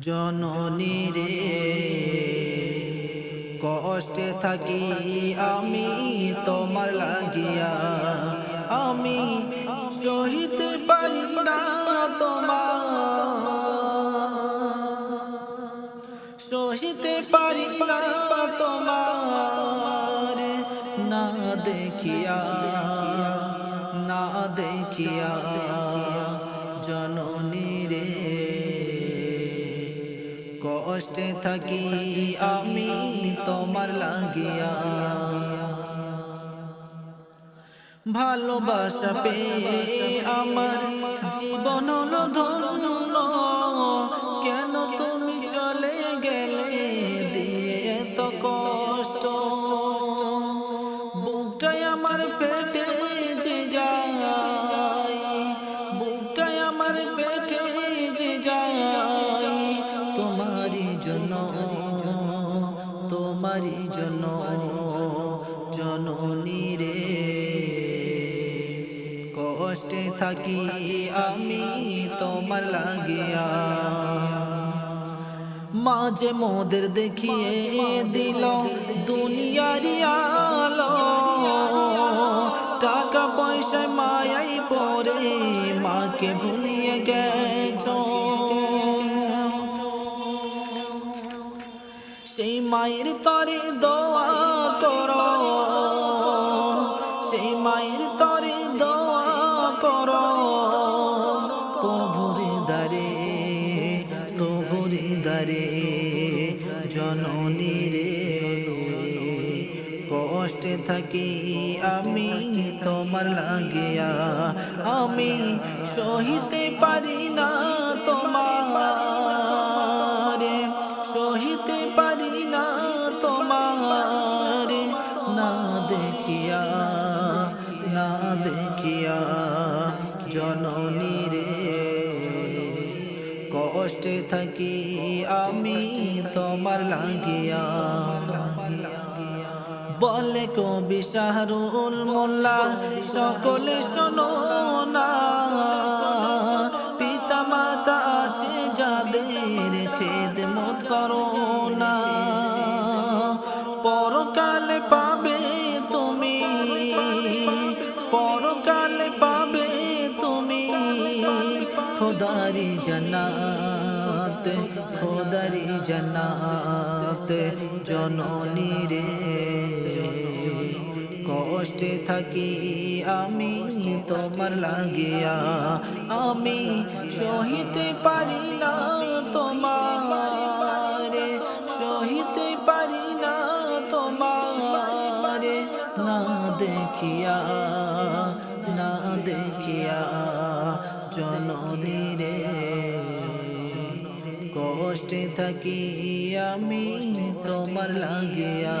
জননী রে, কষ্টে থাকি আমি তোমার লাগিয়া। আমি সহিতে পারি না তোমার। সহিতে পারি না তোমার, না দেখিয়া না দেখিয়া। কষ্টে থাকি আমি তোমার লাগিয়া। ভালোবাসা পেয়ে আমার জীবন কেন তুমি চলে গেলে দিয়ে এত কষ্ট? বুকটাই আমার ফেটে যে যায়। বুকটাই আমার ফেটে তোমারই জন্য, জননী রে। কষ্টে থাকি আমি তোমার লাগিয়া। মাঝে মোদের দেখিয়ে দিল দুনিয়ারি আলো। টাকা পয়সায় মায়াই পরে মাকে ভুলিয়ে মায়ের তরে দোয়া করো। সেই মায়ের তরে দোয়া করো। প্রভুরে দারে প্রভুরে দারে জননী রে, কষ্টে থাকি আমি তোমার লাগিয়া। আমি সহিতে পারি না তোমার জননী রে। কষ্টে থাকি আমি তোমার লাগিয়া। বলে কবি শাহরুল মোল্লা, সকলে শোনো না। পিতা মাতা আছে যাদের খেদমত করো না। খোদারি জান্নাত খোদারি জান্নাত, জননী রে। কষ্টে থাকি আমি তোমার লাগিয়া, আমি সহিতে পারি না তোমার, সহিতে পারি না তোমার। না দেখিয়া না দেখিয়া জননী কষ্টে থাকি আমি তোমার লাগিয়া।